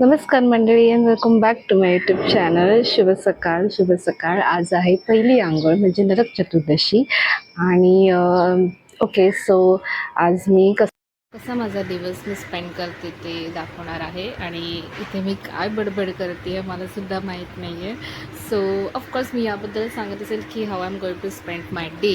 नमस्कार मंडळी and welcome back to my YouTube channel शुभ सकाळ शुभ सकाळ. आज आहे पहिली आंघोळ म्हणजे नरक चतुर्दशी. आणि ओके सो आज मी कस कसा माझा दिवस मी स्पेंड करते ते दाखवणार आहे आणि इथे मी काय बडबड करते आहे मला सुद्धा माहीत नाही आहे सो ऑफकोर्स मी याबद्दल सांगत असेल की how I am going to spend my day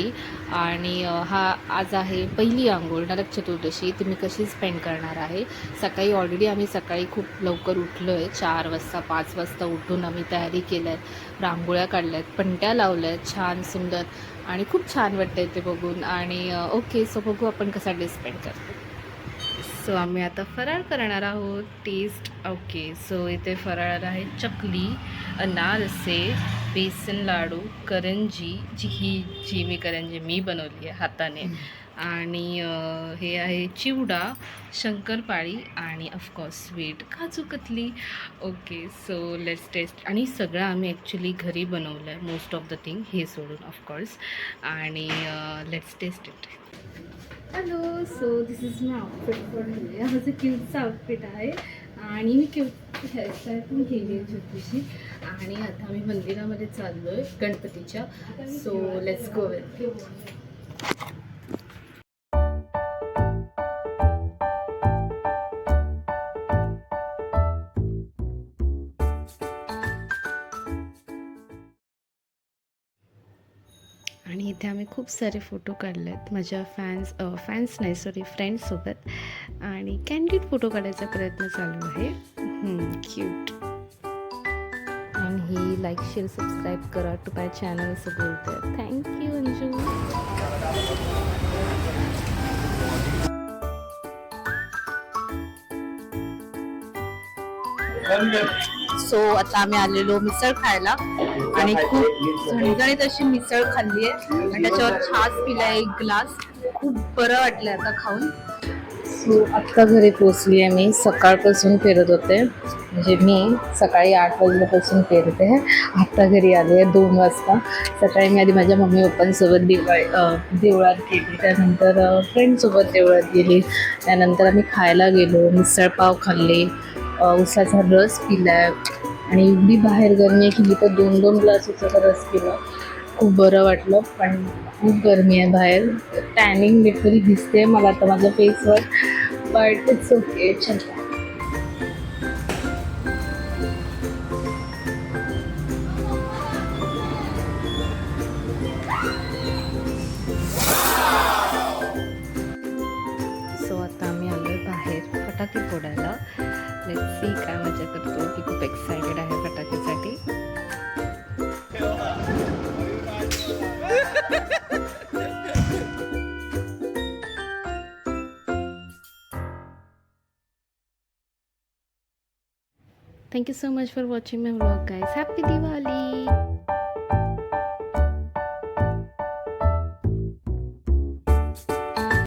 आणि हा आज आहे पहिली आंघोळ नरक चतुर्दशी. ती मी कशी स्पेंड करणार आहे? सकाळी ऑलरेडी आम्ही सकाळी खूप लवकर उठलो आहे चार वाजता पाच वाजता उठून आम्ही तयारी केल्या आहेत रांगोळ्या काढल्या आहेत पणट्या लावल्या आहेत छान सुंदर आणि खूप छान वाटतं आहे ते बघून. आणि ओके सो बघू आपण कसा डे स्पेंड करतो सो आम्ही आता फराळ करणार आहोत. टेस्ट ओके सो इथे फराळ आहे चकली अनारसे बेसन लाडू करंजी जी ही जी मी करंजी मी बनवली आहे हाताने. आणि हे आहे चिवडा शंकरपाळी आणि of course sweet kaju katli. Okay so let's taste आणि सगळं आम्ही ॲक्च्युली घरी बनवलं आहे मोस्ट ऑफ द थिंग हे सोडून ऑफकोर्स आणि let's taste it hello so this is my outfit for today माझं क्यूटचं आउटफिट आहे. आणि मी क्यूट हेअरस्टाईल पण केली आहे छोटीशी. आणि आता आम्ही मंदिरामध्ये चाललो आहे गणपतीच्या सो लेट्स गो वेल आणि इथे आम्ही खूप सारे फोटो काढले आहेत माझ्या फॅन्स फॅन्स नाही सॉरी फ्रेंड्ससोबत आणि कॅन्डिड फोटो काढायचा प्रयत्न चालू आहे. क्यूट आणि ही लाईक शेअर सबस्क्राईब करा टू माय चॅनल असं बोलते थँक्यू अंजू सो आता आम्ही आलेलो मिसळ खायला. आणि खूप झणझणीत अशी मिसळ खाल्ली आहे. आणि त्याच्यावर छास पिला एक ग्लास. खूप बरं वाटलं आता खाऊन. सो आत्ता घरी पोचली आहे मी. सकाळपासून फिरत होते. म्हणजे मी सकाळी आठ वाजल्यापासून फिरते आत्ता घरी आले आहे दोन वाजता. सकाळी मी आधी माझ्या मम्मी पप्पांसोबत दिवाळी देवळात गेली. त्यानंतर फ्रेंडसोबत देवळात गेली. त्यानंतर आम्ही खायला गेलो. मिसळपाव खाल्ले. उसाचा रस पिलाय. आणि एवढी बाहेर गरमी आहे की तर दोन दोन ग्लास उसाचा रस पिला. खूप बरं वाटलं पण खूप गरमी आहे बाहेर. टॅनिंग लिटरली दिसते मला आता माझ्या फेसवर बट इट्स ओके चल. सो आता आम्ही आलो बाहेर फटाके फोडायला. लेट्स सी काय मज़ा करतो. की खूप एक्सायटेड आहे फटाक्यासाठी. Thank you so much for watching my vlog guys happy Diwali